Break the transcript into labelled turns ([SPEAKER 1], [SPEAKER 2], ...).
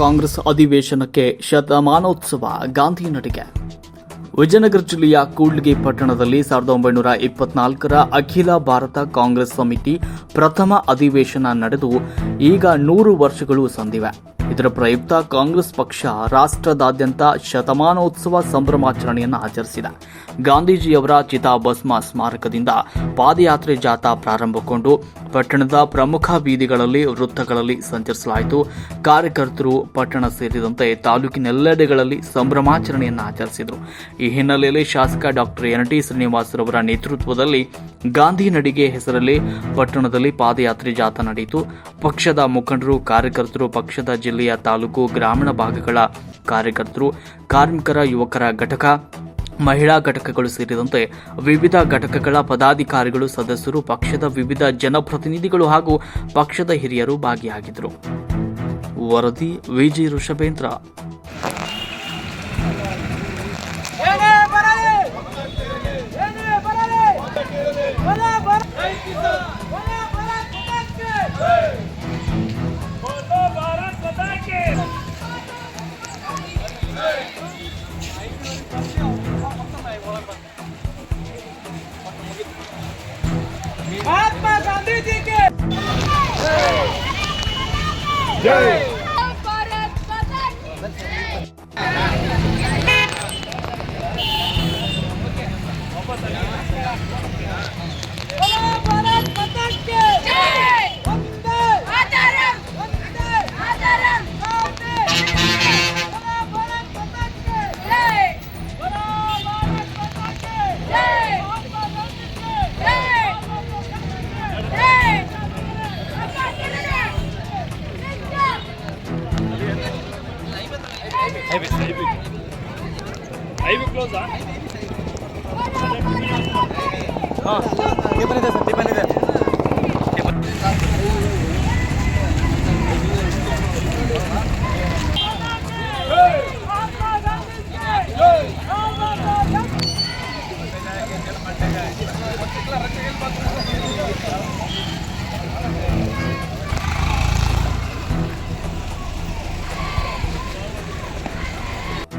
[SPEAKER 1] ಕಾಂಗ್ರೆಸ್ ಅಧಿವೇಶನಕ್ಕೆ ಶತಮಾನೋತ್ಸವ, ಗಾಂಧಿ ನಡಿಗೆ ವಿಜಯನಗರ ಜಿಲ್ಲೆಯ ಕೂಡ್ಲಿಗಿ ಪಟ್ಟಣದಲ್ಲಿ ಸಾವಿರದ ಒಂಬೈನೂರ ಇಪ್ಪತ್ನಾಲ್ಕರ ಅಖಿಲ ಭಾರತ ಕಾಂಗ್ರೆಸ್ ಸಮಿತಿ ಪ್ರಥಮ ಅಧಿವೇಶನ ನಡೆದು ಈಗ ನೂರು ವರ್ಷಗಳು ಸಂದಿವೆ. ಇದರ ಪ್ರಯುಕ್ತ ಕಾಂಗ್ರೆಸ್ ಪಕ್ಷ ರಾಷ್ಟ್ರದಾದ್ಯಂತ ಶತಮಾನೋತ್ಸವ ಸಂಭ್ರಮಾಚರಣೆಯನ್ನು ಆಚರಿಸಿದೆ. ಗಾಂಧೀಜಿಯವರ ಚಿತಾಭಸ್ಮ ಸ್ಮಾರಕದಿಂದ ಪಾದಯಾತ್ರೆ ಜಾಥಾ ಪ್ರಾರಂಭಗೊಂಡು ಪಟ್ಟಣದ ಪ್ರಮುಖ ಬೀದಿಗಳಲ್ಲಿ ವೃತ್ತಗಳಲ್ಲಿ ಸಂಚರಿಸಲಾಯಿತು. ಕಾರ್ಯಕರ್ತರು ಪಟ್ಟಣ ಸೇರಿದಂತೆ ತಾಲೂಕಿನೆಲ್ಲೆಡೆಗಳಲ್ಲಿ ಸಂಭ್ರಮಾಚರಣೆಯನ್ನು ಆಚರಿಸಿದರು. ಈ ಹಿನ್ನೆಲೆಯಲ್ಲಿ ಶಾಸಕ ಡಾಕ್ಟರ್ ಎನ್ ಟಿ ಶ್ರೀನಿವಾಸರವರ ನೇತೃತ್ವದಲ್ಲಿ ಗಾಂಧಿ ನಡಿಗೆ ಹೆಸರಲ್ಲಿ ಪಟ್ಟಣದಲ್ಲಿ ಪಾದಯಾತ್ರೆ ಜಾಥಾ ನಡೆಯಿತು. ಪಕ್ಷದ ಮುಖಂಡರು, ಕಾರ್ಯಕರ್ತರು, ಪಕ್ಷದ ಜಿಲ್ಲೆಯ ತಾಲೂಕು, ಗ್ರಾಮೀಣ ಭಾಗಗಳ ಕಾರ್ಯಕರ್ತರು, ಕಾರ್ಮಿಕರ, ಯುವಕರ ಘಟಕ, ಮಹಿಳಾ ಘಟಕಗಳು ಸೇರಿದಂತೆ ವಿವಿಧ ಘಟಕಗಳ ಪದಾಧಿಕಾರಿಗಳು, ಸದಸ್ಯರು, ಪಕ್ಷದ ವಿವಿಧ ಜನಪ್ರತಿನಿಧಿಗಳು ಹಾಗೂ ಪಕ್ಷದ ಹಿರಿಯರು ಭಾಗಿಯಾಗಿದ್ದರು. ವರದಿ ವಿಜಿ ಋಷಭೇಂದ್ರ.
[SPEAKER 2] महात्मा गांधी जी के
[SPEAKER 3] भारत माता की
[SPEAKER 2] ಹೊಲ भारत
[SPEAKER 3] ते पण येते सर ते
[SPEAKER 4] पण येते
[SPEAKER 3] Hey!